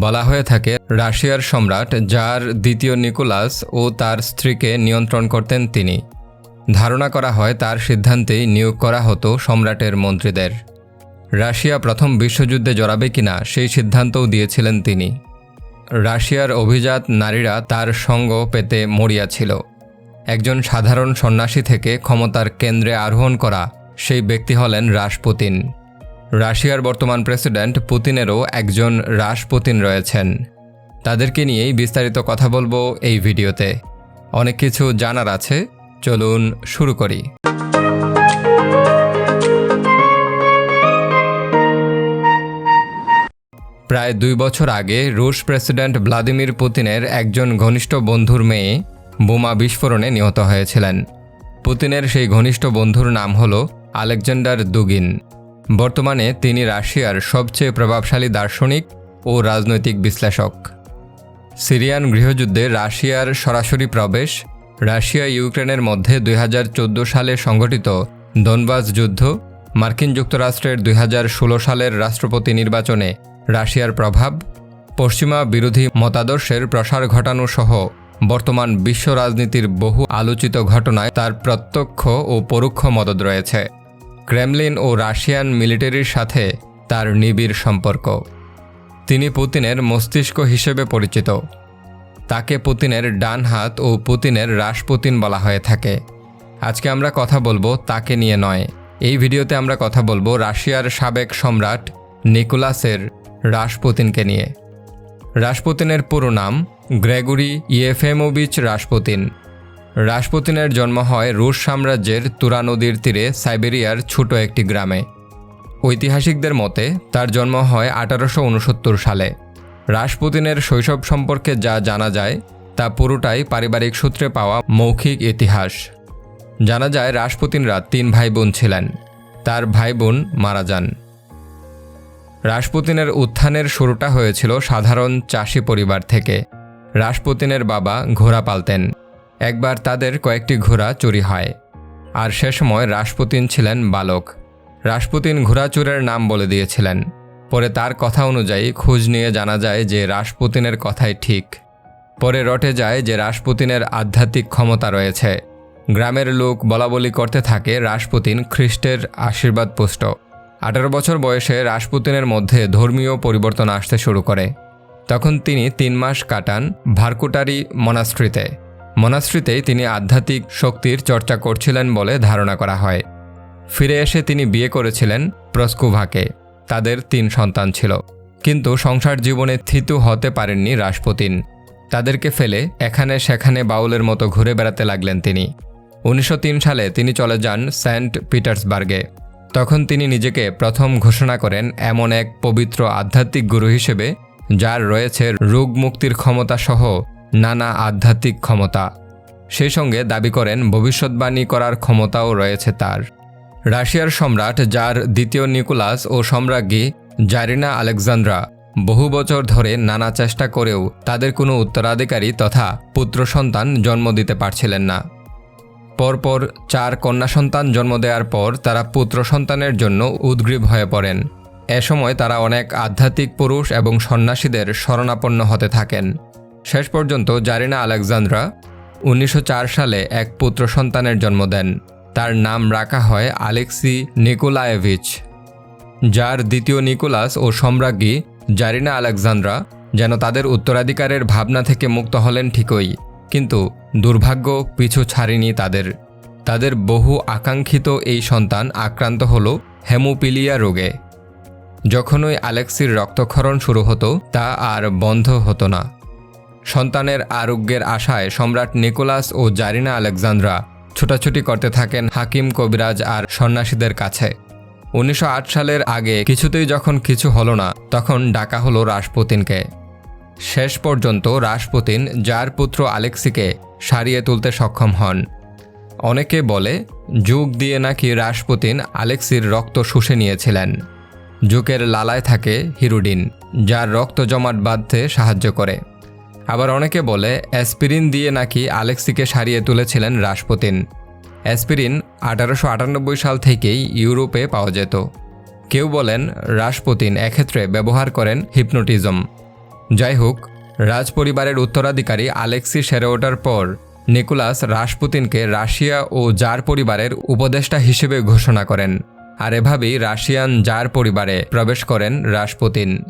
বলা হয়ে থাকে, রাশিয়ার সম্রাট যার দ্বিতীয় নিকোলাস ও তার স্ত্রীকে নিয়ন্ত্রণ করতেন তিনি। ধারণা করা হয় তার সিদ্ধান্তেই নিয়োগ করা হতো সম্রাটের মন্ত্রীদের। রাশিয়া প্রথম বিশ্বযুদ্ধে জড়াবে কিনা সেই সিদ্ধান্তও দিয়েছিলেন তিনি। রাশিয়ার অভিজাত নারীরা তার সঙ্গ পেতে মরিয়া ছিল একজন সাধারণ সন্ন্যাসী থেকে ক্ষমতার কেন্দ্রে আরোহণ করা সেই ব্যক্তি হলেন রাশপুতিন রাশিয়ার বর্তমান প্রেসিডেন্ট পুতিনেরও একজন রাশপুতিন রয়েছেন। তাদেরকে নিয়েই বিস্তারিত কথা বলব এই ভিডিওতে। অনেক কিছু জানার আছে, চলুন শুরু করি। প্রায় দুই বছর আগে রুশ প্রেসিডেন্ট ভ্লাদিমির পুতিনের একজন ঘনিষ্ঠ বন্ধুর মেয়ে বোমা বিস্ফোরণে নিহত হয়েছিলেন। পুতিনের সেই ঘনিষ্ঠ বন্ধুর নাম হল আলেকজান্ডার দুগিন। বর্তমানে তিনি রাশিয়ার সবচেয়ে প্রভাবশালী দার্শনিক ও রাজনৈতিক বিশ্লেষক। সিরিয়ান গৃহযুদ্ধে রাশিয়ার সরাসরি প্রবেশ, রাশিয়া ইউক্রেনের মধ্যে দুই হাজার চোদ্দ সালে সংঘটিত দনবাস যুদ্ধ, মার্কিন যুক্তরাষ্ট্রের দুই হাজার ষোলো সালের রাষ্ট্রপতি নির্বাচনে রাশিয়ার প্রভাব, পশ্চিমা বিরোধী মতাদর্শের প্রসার ঘটানো সহ বর্তমান বিশ্ব রাজনীতির বহু আলোচিত ঘটনায় তার প্রত্যক্ষ ও পরোক্ষ মদত রয়েছে। ক্রেমলিন ও রাশিয়ান মিলিটারির সাথে তার নিবিড় সম্পর্ক। তিনি পুতিনের মস্তিষ্ক হিসেবে পরিচিত। তাকে পুতিনের ডান হাত ও পুতিনের রাসপুতিন বলা হয়ে থাকে। আজকে আমরা কথা বলব তাকে নিয়ে নয়। এই ভিডিওতে আমরা কথা বলব রাশিয়ার সাবেক সম্রাট নিকোলাসের রাসপুতিনকে নিয়ে। রাসপুতিনের পুরো নাম গ্রেগরি ইয়েফেমোভিচ রাসপুতিন রাসপুতিনের জন্ম হয় রুশ সাম্রাজ্যের তুরা নদীর তীরে সাইবেরিয়ার ছোট একটি গ্রামে। ঐতিহাসিকদের মতে, তার জন্ম হয় আঠারোশো উনসত্তর সালে। রাসপুতিনের শৈশব সম্পর্কে যা জানা যায়, তা পুরোটাই পারিবারিক সূত্রে পাওয়া মৌখিক ইতিহাস। জানা যায় রাসপুতিনরা তিন ভাই বোন ছিলেন। তার ভাই বোন মারা যান। রাসপুতিনের উত্থানের শুরুটা হয়েছিল সাধারণ চাষি পরিবার থেকে। রাসপুতিনের বাবা ঘোড়া পালতেন। একবার তাদের কয়েকটি ঘোড়া চুরি হয়। আর সে সময় রাসপুতিন ছিলেন বালক। রাসপুতিন ঘোড়া চুরের নাম বলে দিয়েছিলেন। পরে তার কথা অনুযায়ী খোঁজ নিয়ে জানা যায় যে রাসপুতিনের কথাই ঠিক। পরে রটে যায় যে রাসপুতিনের আধ্যাত্মিক ক্ষমতা রয়েছে। গ্রামের লোক বলাবলি করতে থাকে রাসপুতিন খ্রিস্টের আশীর্বাদ পুষ্ট। আঠারো বছর বয়সে রাসপুতিনের মধ্যে ধর্মীয় পরিবর্তন আসতে শুরু করে। তখন তিনি তিন মাস কাটান ভার্কুটারি মনাস্ট্রিতে। মনাস্ট্রিতেই তিনি আধ্যাত্মিক শক্তির চর্চা করছিলেন বলে ধারণা করা হয়। ফিরে এসে তিনি বিয়ে করেছিলেন প্রস্কুভাকে। তাদের তিন সন্তান ছিল। কিন্তু সংসার জীবনে থিতু হতে পারেননি রাসপুতিন তাদেরকে ফেলে এখানে সেখানে বাউলের মতো ঘুরে বেড়াতে লাগলেন তিনি। উনিশশো তিন সালে তিনি চলে যান সেন্ট পিটার্সবার্গে। তখন তিনি নিজেকে প্রথম ঘোষণা করেন এমন এক পবিত্র আধ্যাত্মিক গুরু হিসেবে, যার রয়েছে রোগ মুক্তির ক্ষমতা সহ নানা আধ্যাত্মিক ক্ষমতা। সেই সঙ্গে দাবি করেন ভবিষ্যৎবাণী করার ক্ষমতাও রয়েছে তার। রাশিয়ার সম্রাট যার দ্বিতীয় নিকোলাস ও সম্রাজ্ঞী জারিনা আলেকজান্দ্রা বহু বছর ধরে নানা চেষ্টা করেও তাদের কোনো উত্তরাধিকারী তথা পুত্র সন্তান জন্ম দিতে পারছিলেন না। পরপর চার কন্যা সন্তান জন্ম দেওয়ার পর তারা পুত্র সন্তানের জন্য উদ্গ্রীব হয়ে পড়েন। এ সময় তারা অনেক আধ্যাত্মিক পুরুষ এবং সন্ন্যাসীদের শরণাপন্ন হতে থাকেন। শেষ পর্যন্ত জারিনা আলেকজান্দ্রা উনিশশো চার সালে এক পুত্র সন্তানের জন্ম দেন। তার নাম রাখা হয় আলেক্সি নিকোলায়েভিচ, যার দ্বিতীয় নিকোলাস ও সম্রাজ্ঞী জারিনা আলেকজান্দ্রা যেন তাদের উত্তরাধিকারের ভাবনা থেকে মুক্ত হলেন ঠিকই, কিন্তু দুর্ভাগ্য পিছু ছাড়েনি তাদের। তাদের বহু আকাঙ্ক্ষিত এই সন্তান আক্রান্ত হল হেমোপিলিয়া রোগে। যখনই আলেক্সির রক্তক্ষরণ শুরু হতো, তা আর বন্ধ হতো না। সন্তানের আরোগ্যের আশায় সম্রাট নিকোলাস ও জারিনা আলেকজান্দ্রা ছোটাছুটি করতে থাকেন হাকিম কবিরাজ আর সন্ন্যাসীদের কাছে। উনিশশো আট সালের আগে কিছুতেই যখন কিছু হলো না, তখন ডাকা হলো রাসপুতিনকে শেষ পর্যন্ত রাসপুতিন যার পুত্র আলেক্সিকে সারিয়ে তুলতে সক্ষম হন। অনেকে বলে, যুগ দিয়ে নাকি রাসপুতিন আলেক্সির রক্ত শুষে নিয়েছিলেন। যুগের লালায় থাকে হিরুডিন, যার রক্ত জমাট বাঁধতে সাহায্য করে। আবার অনেকে বলে, অ্যাসপিরিন দিয়ে নাকি আলেক্সিকে সারিয়ে তুলেছিলেন রাসপুতিন অ্যাসপিরিন আঠারোশো আটানব্বই সাল থেকেই ইউরোপে পাওয়া যেত। কেউ বলেন রাসপুতিন এক্ষেত্রে ব্যবহার করেন হিপনোটিজম। যাই হোক রাজ পরিবারের উত্তরাধিকারী আলেক্সি সেরে ওঠার পর, নিকোলাস রাসপুতিনকে রাশিয়া ও জার পরিবারের উপদেষ্টা হিসেবে ঘোষণা করেন। আর এভাবেই রাশিয়ান জার পরিবারে প্রবেশ করেন রাসপুতিন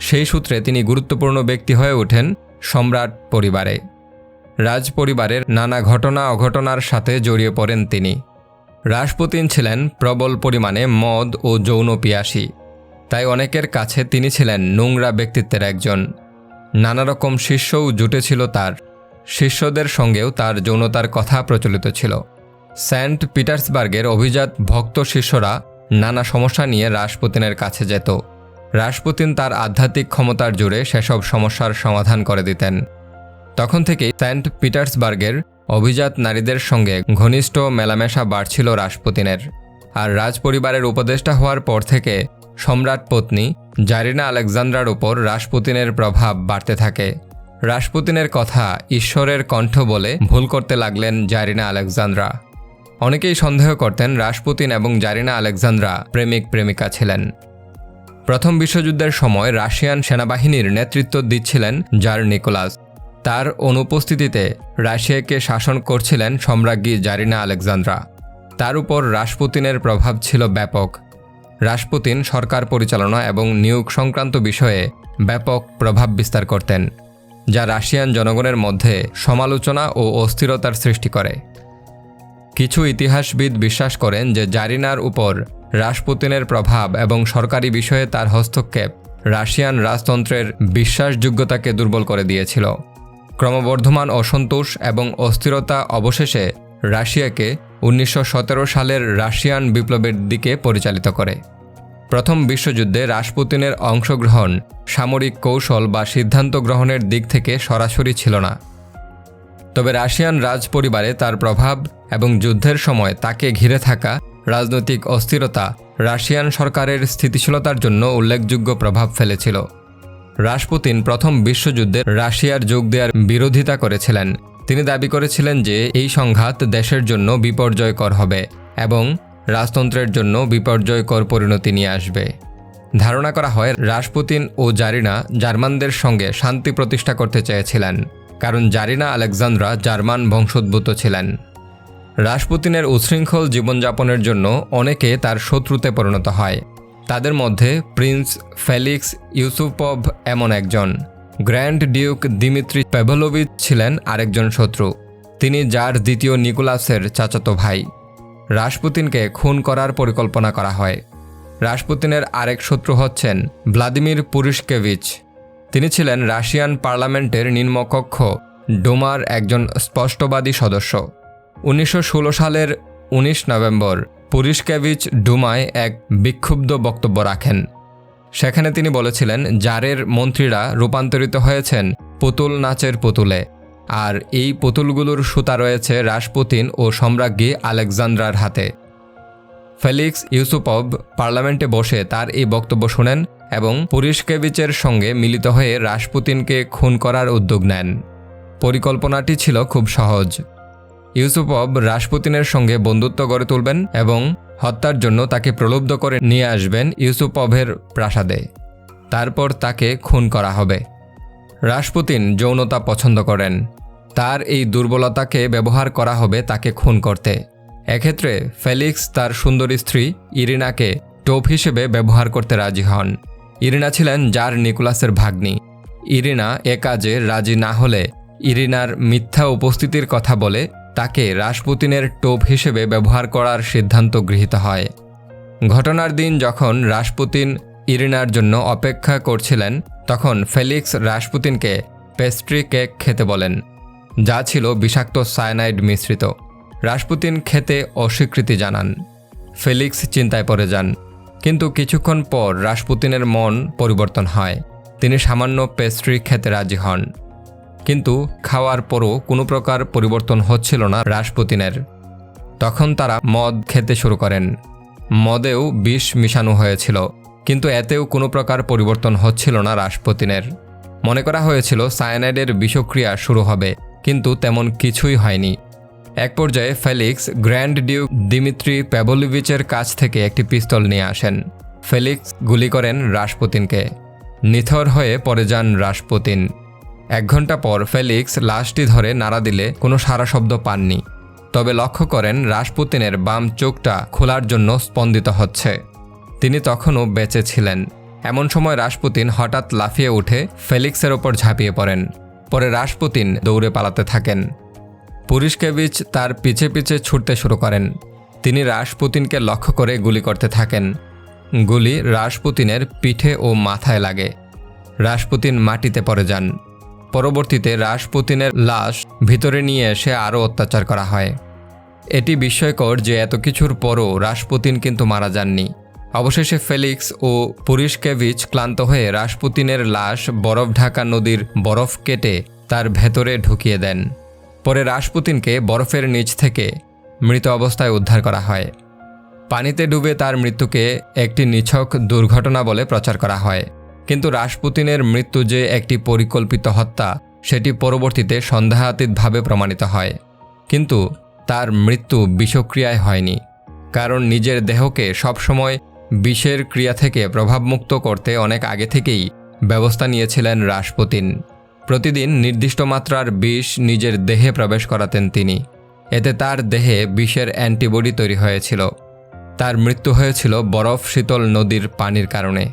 সেই সূত্রে তিনি গুরুত্বপূর্ণ ব্যক্তি হয়ে ওঠেন সম্রাট পরিবারে। রাজ পরিবারের নানা ঘটনা অঘটনার সাথে জড়িয়ে পড়েন তিনি। রাসপুতিন ছিলেন প্রবল পরিমাণে মদ ও যৌন পিয়াসী। তাই অনেকের কাছে তিনি ছিলেন নোংরা ব্যক্তিত্বের একজন। নানা রকম শিষ্যও জুটেছিল তার। শিষ্যদের সঙ্গেও তার যৌনতার কথা প্রচলিত ছিল। সেন্ট পিটার্সবার্গের অভিজাত ভক্ত শিষ্যরা নানা সমস্যা নিয়ে রাসপুতিনের কাছে যেত। রাসপুতিন তার আধ্যাত্মিক ক্ষমতার জুড়ে সেসব সমস্যার সমাধান করে দিতেন। তখন থেকেই সেন্ট পিটার্সবার্গের অভিজাত নারীদের সঙ্গে ঘনিষ্ঠ মেলামেশা বাড়ছিল রাসপুতিনের আর রাজপরিবারের উপদেষ্টা হওয়ার পর থেকে সম্রাট পত্নী জারিনা আলেকজান্দ্রার উপর রাসপুতিনের প্রভাব বাড়তে থাকে। রাসপুতিনের কথা ঈশ্বরের কণ্ঠ বলে ভুল করতে লাগলেন জারিনা আলেকজান্দ্রা। অনেকেই সন্দেহ করতেন রাসপুতিন এবং জারিনা আলেকজান্দ্রা প্রেমিক প্রেমিকা ছিলেন। প্রথম বিশ্বযুদ্ধের সময় রাশিয়ান সেনাবাহিনীর নেতৃত্ব দিচ্ছিলেন জার নিকোলাস। তার অনুপস্থিতিতে রাশিয়াকে শাসন করছিলেন সম্রাজ্ঞী জারিনা আলেকজান্দ্রা। তার উপর রাসপুতিনের প্রভাব ছিল ব্যাপক। রাসপুতিন সরকার পরিচালনা এবং নিয়োগ সংক্রান্ত বিষয়ে ব্যাপক প্রভাব বিস্তার করতেন, যা রাশিয়ান জনগণের মধ্যে সমালোচনা ও অস্থিরতার সৃষ্টি করে। কিছু ইতিহাসবিদ বিশ্বাস করেন যে জারিনার উপর রাসপুতিনের প্রভাব এবং সরকারি বিষয়ে তার হস্তক্ষেপ রাশিয়ান রাজতন্ত্রের বিশ্বাসযোগ্যতাকে দুর্বল করে দিয়েছিল। ক্রমবর্ধমান অসন্তোষ এবং অস্থিরতা অবশেষে রাশিয়াকে উনিশশো সতেরো সালের রাশিয়ান বিপ্লবের দিকে পরিচালিত করে। প্রথম বিশ্বযুদ্ধে রাসপুতিনের অংশগ্রহণ সামরিক কৌশল বা সিদ্ধান্ত গ্রহণের দিক থেকে সরাসরি ছিল না। তবে রাশিয়ান রাজ পরিবারে তার প্রভাব এবং যুদ্ধের সময় তাকে ঘিরে থাকা রাজনৈতিক অস্থিরতা রাশিয়ান সরকারের স্থিতিশীলতার জন্য উল্লেখযোগ্য প্রভাব ফেলেছিল। রাসপুতিন প্রথম বিশ্বযুদ্ধে রাশিয়ার যোগ দেওয়ার বিরোধিতা করেছিলেন। তিনি দাবি করেছিলেন যে এই সংঘাত দেশের জন্য বিপর্যয়কর হবে এবং রাজতন্ত্রের জন্য বিপর্যয়কর পরিণতি নিয়ে আসবে। ধারণা করা হয় রাসপুতিন ও জারিনা জার্মানদের সঙ্গে শান্তি প্রতিষ্ঠা করতে চেয়েছিলেন, কারণ জারিনা আলেকজান্দ্রা জার্মান বংশোদ্ভূত ছিলেন। রাসপুতিনের উচ্ছৃঙ্খল জীবনযাপনের জন্য অনেকে তার শত্রুতে পরিণত হয়। তাদের মধ্যে প্রিন্স ফেলিক্স ইউসুপভ এমন একজন। গ্র্যান্ড ডিউক দিমিত্রি পেভলোভিচ ছিলেন আরেকজন শত্রু। তিনি যার দ্বিতীয় নিকোলাসের চাচাতো ভাই। রাসপুতিনকে খুন করার পরিকল্পনা করা হয়। রাসপুতিনের আরেক শত্রু হচ্ছেন ভ্লাদিমির পুরিশকেভিচ। তিনি ছিলেন রাশিয়ান পার্লামেন্টের নিম্নকক্ষ ডোমার একজন স্পষ্টবাদী সদস্য। উনিশশো ষোলো সালের ১৯ নভেম্বর পুরিশকেভিচ ডুমায় এক বিক্ষুব্ধ বক্তব্য রাখেন। সেখানে তিনি বলেছিলেন, জারের মন্ত্রীরা রূপান্তরিত হয়েছেন পুতুল নাচের পুতুলে, আর এই পুতুলগুলোর সুতা রয়েছে রাসপুতিন ও সম্রাজ্ঞী আলেকজান্দ্রার হাতে। ফেলিক্স ইউসুপভ পার্লামেন্টে বসে তার এই বক্তব্য শোনেন এবং পুরিশকেভিচের সঙ্গে মিলিত হয়ে রাসপুতিনকে খুন করার উদ্যোগ নেন। পরিকল্পনাটি ছিল খুব সহজ। ইউসুপভ রাসপুতিনের সঙ্গে বন্ধুত্ব গড়ে তুলবেন এবং হত্যার জন্য তাকে প্রলুব্ধ করে নিয়ে আসবেন ইউসুপভের প্রাসাদে। তারপর তাকে খুন করা হবে। রাসপুতিন যৌনতা পছন্দ করেন। তার এই দুর্বলতাকে ব্যবহার করা হবে তাকে খুন করতে। এক্ষেত্রে ফেলিক্স তার সুন্দরী স্ত্রী ইরিনাকে টোপ হিসেবে ব্যবহার করতে রাজি হন। ইরিনা ছিলেন যার নিকোলাসের ভাগ্নি। ইরিনা এ কাজে রাজি না হলে ইরিনার মিথ্যা উপস্থিতির কথা বলে তাকে রাসপুতিনের টোপ হিসেবে ব্যবহার করার সিদ্ধান্ত গৃহীত হয়। ঘটনার দিন যখন রাসপুতিন ইরিনার জন্য অপেক্ষা করছিলেন, তখন ফেলিক্স রাসপুতিনকে পেস্ট্রি কেক খেতে বলেন, যা ছিল বিষাক্ত সায়ানাইড মিশ্রিত। রাসপুতিন খেতে অস্বীকৃতি জানান। ফেলিক্স চিন্তায় পড়ে যান, কিন্তু কিছুক্ষণ পর রাসপুতিনের মন পরিবর্তন হয়। তিনি সামান্য পেস্ট্রি খেতে রাজি হন। কিন্তু খাওয়ার পরও কোনো প্রকার পরিবর্তন হচ্ছিল না রাসপুতিনের তখন তারা মদ খেতে শুরু করেন। মদেও বিষ মিশানো হয়েছিল, কিন্তু এতেও কোনো প্রকার পরিবর্তন হচ্ছিল না রাসপুতিনের মনে করা হয়েছিল সায়ানাইডের বিষক্রিয়া শুরু হবে, কিন্তু তেমন কিছুই হয়নি। এক পর্যায়ে ফেলিক্স গ্র্যান্ড ডিউক দিমিত্রি প্যাবলিভিচের কাছ থেকে একটি পিস্তল নিয়ে আসেন। ফেলিক্স গুলি করেন রাসপুতিনকে নিথর হয়ে পড়ে যান রাসপুতিন এক ঘণ্টা পর ফেলিক্স লাশটি ধরে নাড়া দিলে কোনো সারা শব্দ পাননি। তবে লক্ষ্য করেন রাসপুতিনের বাম চোখটা খোলার জন্য স্পন্দিত হচ্ছে। তিনি তখনও বেঁচে ছিলেন। এমন সময় রাসপুতিন হঠাৎ লাফিয়ে উঠে ফেলিক্সের ওপর ঝাঁপিয়ে পড়েন। পরে রাসপুতিন দৌড়ে পালাতে থাকেন। পুরিশকেভিচ তার পিছে পিছে ছুটতে শুরু করেন। তিনি রাসপুতিনকে লক্ষ্য করে গুলি করতে থাকেন। গুলি রাসপুতিনের পিঠে ও মাথায় লাগে। রাসপুতিন মাটিতে পড়ে যান। পরবর্তীতে রাসপুতিনের লাশ ভিতরে নিয়ে এসে আরও অত্যাচার করা হয়। এটি বিস্ময়কর যে এত কিছুর পরও রাসপুতিন কিন্তু মারা যাননি। অবশেষে ফেলিক্স ও পুরিশকেভিচ ক্লান্ত হয়ে রাসপুতিনের লাশ বরফ ঢাকা নদীর বরফ কেটে তার ভেতরে ঢুকিয়ে দেন। পরে রাসপুতিনকে বরফের নিচ থেকে মৃত অবস্থায় উদ্ধার করা হয়। পানিতে ডুবে তার মৃত্যুকে একটি নিছক দুর্ঘটনা বলে প্রচার করা হয়। কিন্তু রাসপুতিনের মৃত্যু যে একটি পরিকল্পিত হত্যা, সেটি পরবর্তীতে সন্দেহাতীতভাবে প্রমাণিত হয়। কিন্তু তার মৃত্যু বিষক্রিয়ায় হয়নি, কারণ নিজের দেহকে সবসময় বিষের ক্রিয়া থেকে প্রভাবমুক্ত করতে অনেক আগে থেকেই ব্যবস্থা নিয়েছিলেন রাসপুতিন প্রতিদিন নির্দিষ্ট মাত্রার বিষ নিজের দেহে প্রবেশ করাতেন তিনি। এতে তার দেহে বিষের অ্যান্টিবডি তৈরি হয়েছিল। তার মৃত্যু হয়েছিল বরফ শীতল নদীর পানির কারণে।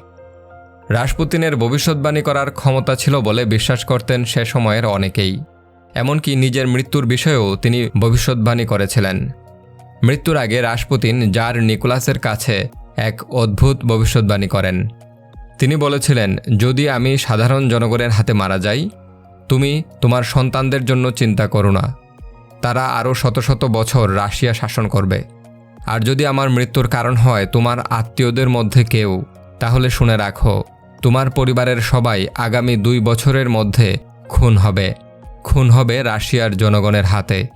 রাসপুতিনের ভবিষ্যৎবাণী করার ক্ষমতা ছিল বলে বিশ্বাস করতেন সে সময়ের অনেকেই। এমনকি নিজের মৃত্যুর বিষয়েও তিনি ভবিষ্যৎবাণী করেছিলেন। মৃত্যুর আগে রাসপুতিন জার নিকোলাসের কাছে এক অদ্ভুত ভবিষ্যৎবাণী করেন। তিনি বলেছিলেন, যদি আমি সাধারণ জনগণের হাতে মারা যাই, তুমি তোমার সন্তানদের জন্য চিন্তা করো না। তারা আরও শত শত বছর রাশিয়া শাসন করবে। আর যদি আমার মৃত্যুর কারণ হয় তোমার আত্মীয়দের মধ্যে কেউ, তাহলে শুনে রাখো। তোমার পরিবারের সবাই আগামী দুই বছরের মধ্যে খুন হবে। খুন হবে রাশিয়ার জনগণের হাতে।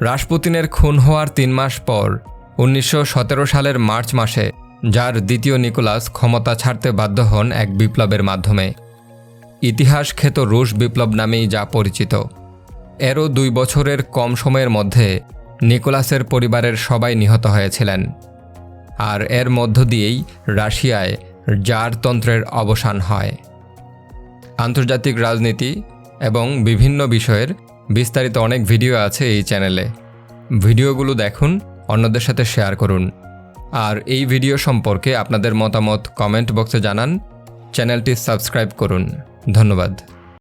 রাসপুতিনের খুন হওয়ার তিন মাস পর, উনিশশো সতেরো সালের মার্চ মাসে, যার দ্বিতীয় নিকোলাস ক্ষমতা ছাড়তে বাধ্য হন এক বিপ্লবের মাধ্যমে। ইতিহাস খ্যাত রুশ বিপ্লব নামেই যা পরিচিত। এরও দুই বছরের কম সময়ের মধ্যে নিকোলাসের পরিবারের সবাই নিহত হয়েছিলেন। আর এর মধ্য দিয়েই রাশিয়ায় জারতন্ত্রের অবসান হয়। আন্তর্জাতিক রাজনীতি এবং বিভিন্ন বিষয়ের বিস্তারিত অনেক ভিডিও আছে এই চ্যানেলে। ভিডিওগুলো দেখুন, অন্যদের সাথে শেয়ার করুন। আর এই ভিডিও সম্পর্কে আপনাদের মতামত কমেন্ট বক্সে জানান। চ্যানেলটি সাবস্ক্রাইব করুন। ধন্যবাদ।